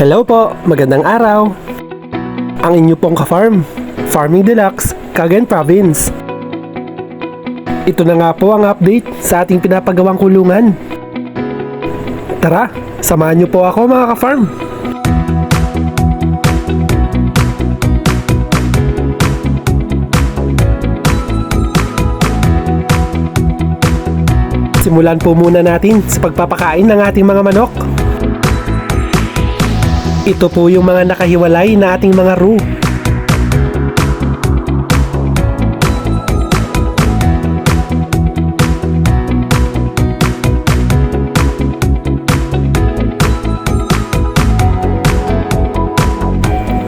Hello po, magandang araw. Ang inyo pong ka-farm, Farming Deluxe, Cagayan Province. Ito na nga po ang update sa ating pinapagawang kulungan. Tara, samahan niyo po ako mga ka-farm. Simulan po muna natin sa pagpapakain ng ating mga manok. Ito po yung mga nakahiwalay na ating mga roux.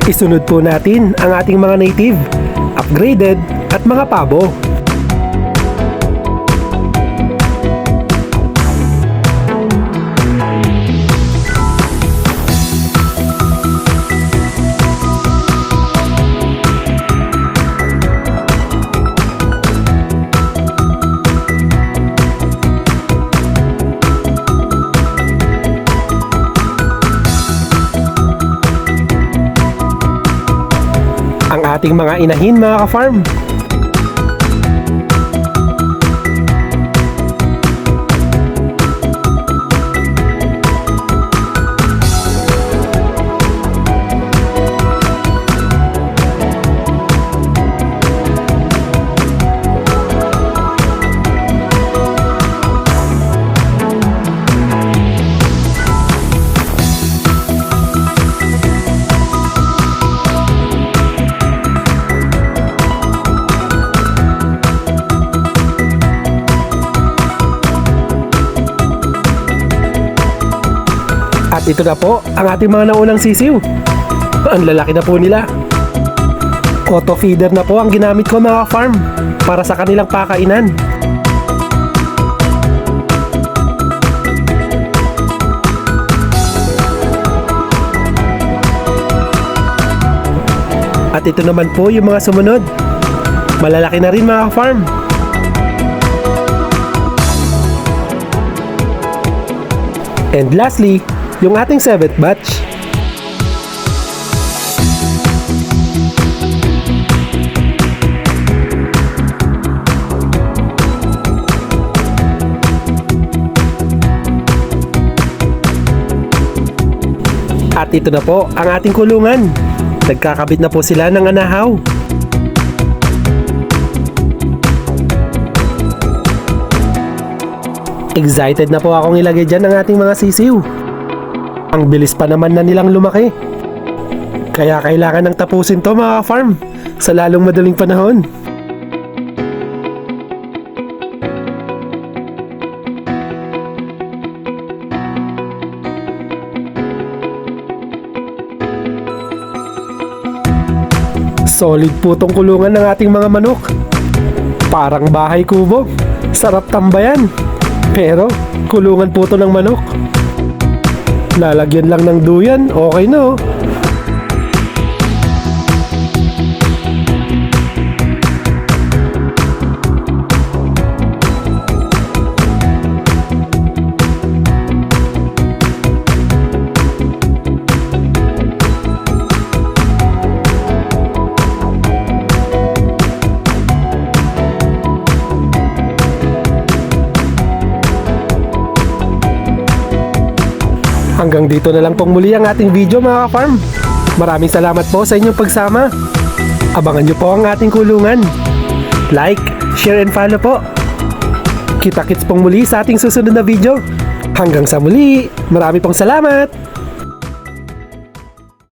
Isunod po natin ang ating mga native, upgraded at mga pabo. Ating mga inahin mga ka-farm. At ito na po ang ating mga naunang sisiw. Ang lalaki na po nila. Auto feeder na po ang ginamit ko mga farm para sa kanilang pakainan. At ito naman po yung mga sumunod. Malalaki na rin mga farm. And lastly, yung ating seventh batch. At ito na po ang ating kulungan. Nagkakabit na po sila ng anahaw. Excited na po akong ilagay dyan ang ating mga sisiw. Ang bilis pa naman na nilang lumaki. Kaya kailangan ng tapusin to mga farm sa lalong madaling panahon. Solid po tong kulungan ng ating mga manok. Parang bahay kubo. Sarap tambayan. Pero kulungan po to ng manok. Lalagyan lang ng duyan, okay na oh. Hanggang dito na lang pong muli ang ating video mga farm. Maraming salamat po sa inyong pagsama. Abangan nyo po ang ating kulungan. Like, share and follow po. Kita-kits pong muli sa ating susunod na video. Hanggang sa muli, marami pong salamat!